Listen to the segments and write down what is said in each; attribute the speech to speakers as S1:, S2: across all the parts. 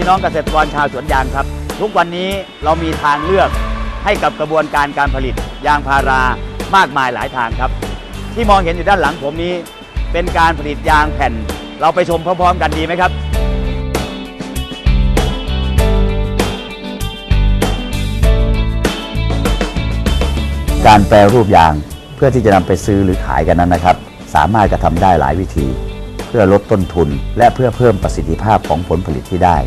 S1: ี่น้องเกษตรกรชาวสวนยางครับ ทุกวันนี้เรามีทางเลือกให้กับกระบวนการการผลิตยางพารามากมายหลายทางครับ ที่มองเห็นอยู่ด้านหลังผมนี้ เป็นการผลิตยางแผ่น เราไปชมพร้อมๆ กันดีไหมครับการแปรรูปยางเพื่อที่จะนำไปซื้อหรือขายกันนั้นนะครับ สามารถกระทำได้หลายวิธี เพื่อลดต้นทุน และเพื่อเพิ่มประสิทธิภาพของผลผลิตที่ได้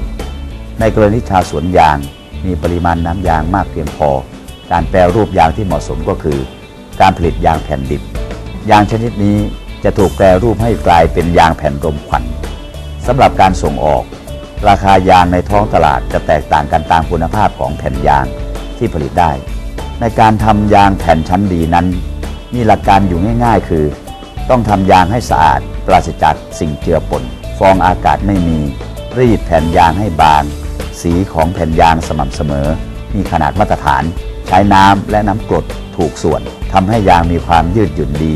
S1: ในกรณีชาวสวนยาง มีปริมาณน้ำยางมากเพียงพอ การแปรรูปยางที่เหมาะสมก็คือ การผลิตยางแผ่นดิบ ยางชนิดนี้จะถูกแปรรูปให้กลายเป็นยางแผ่นรมควันสำหรับการส่งออก ราคายางในท้องตลาดจะแตกต่างกันตามคุณภาพของแผ่นยางที่ผลิตได้ ในการทำยางแผ่นชั้นดีนั้น มีหลักการอยู่ง่าย ๆ คือ ต้องทำยางให้สะอาด ปราศจากสิ่งเจือปน ฟองอากาศไม่มี รีดแผ่นยางให้บาง สีของแผ่นยางสม่ำเสมอ มีขนาดมาตรฐาน ใช้น้ำและน้ำกรดถูกส่วนทำให้ยางมีความยืดหยุ่นดี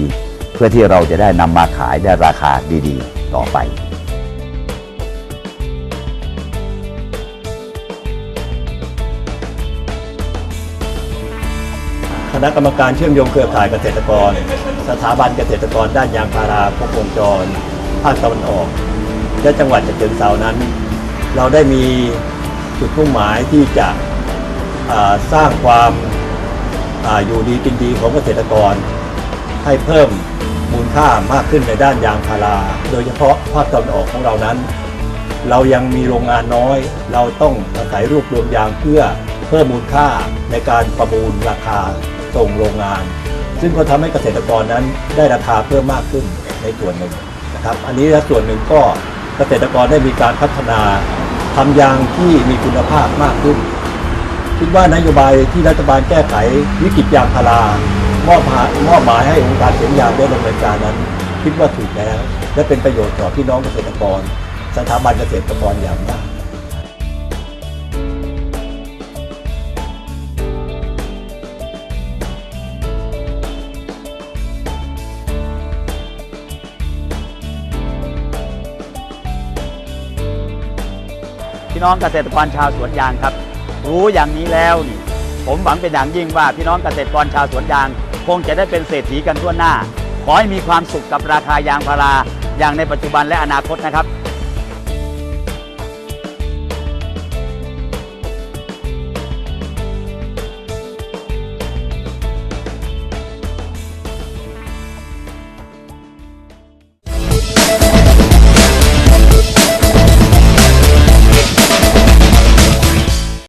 S1: เพื่อที่เราจะได้นำมาขายได้ราคาดีๆ ต่อไป
S2: คณะกรรมการเชื่อมโยงเครือข่ายเกษตรกร สถาบันเกษตรกรด้านยางพาราครบวงจร ภาคตะวันออก และจังหวัดฉะเชิงเซานั้น เราได้มี จุดมุ่งหมายที่จะสร้างความอาอยู่ดีกินดีของเกษตรกร ให้เพิ่มมูลค่ามากขึ้นในด้านยางพารา โดยเฉพาะภาคตะวันออกของเรานั้น เรายังมีโรงงานน้อย เราต้องอาศัยรวบรวมยางเพื่อเพิ่มมูลค่าในการประมูลราคาส่งโรงงาน ซึ่งก็ทำให้เกษตรกรนั้นได้ราคาเพิ่มมากขึ้นในส่วนหนึ่งนะครับ อันนี้และส่วนหนึ่งก็เกษตรกรได้มีการพัฒนา ทำยางที่มีคุณภาพมากขึ้น คิดว่านโยบายที่รัฐบาลแก้ไขวิกฤตยางพารามอบหมายมอบหมายให้องค์การเสียงยางได้ดำเนินการนั้น คิดว่าถูกแล้ว และเป็นประโยชน์ต่อพี่น้องเกษตรกร สถาบันเกษตรกรอย่างมาก
S1: พี่น้องเกษตรกรชาวสวนยางครับ รู้อย่างนี้แล้วนี่ผมหวังเป็นอย่างยิ่งว่าพี่น้องเกษตรกรชาวสวนยาง คงจะได้เป็นเศรษฐีกันทั่วหน้า ขอให้มีความสุขกับราคายางพาราอย่างในปัจจุบันและอนาคตนะครับ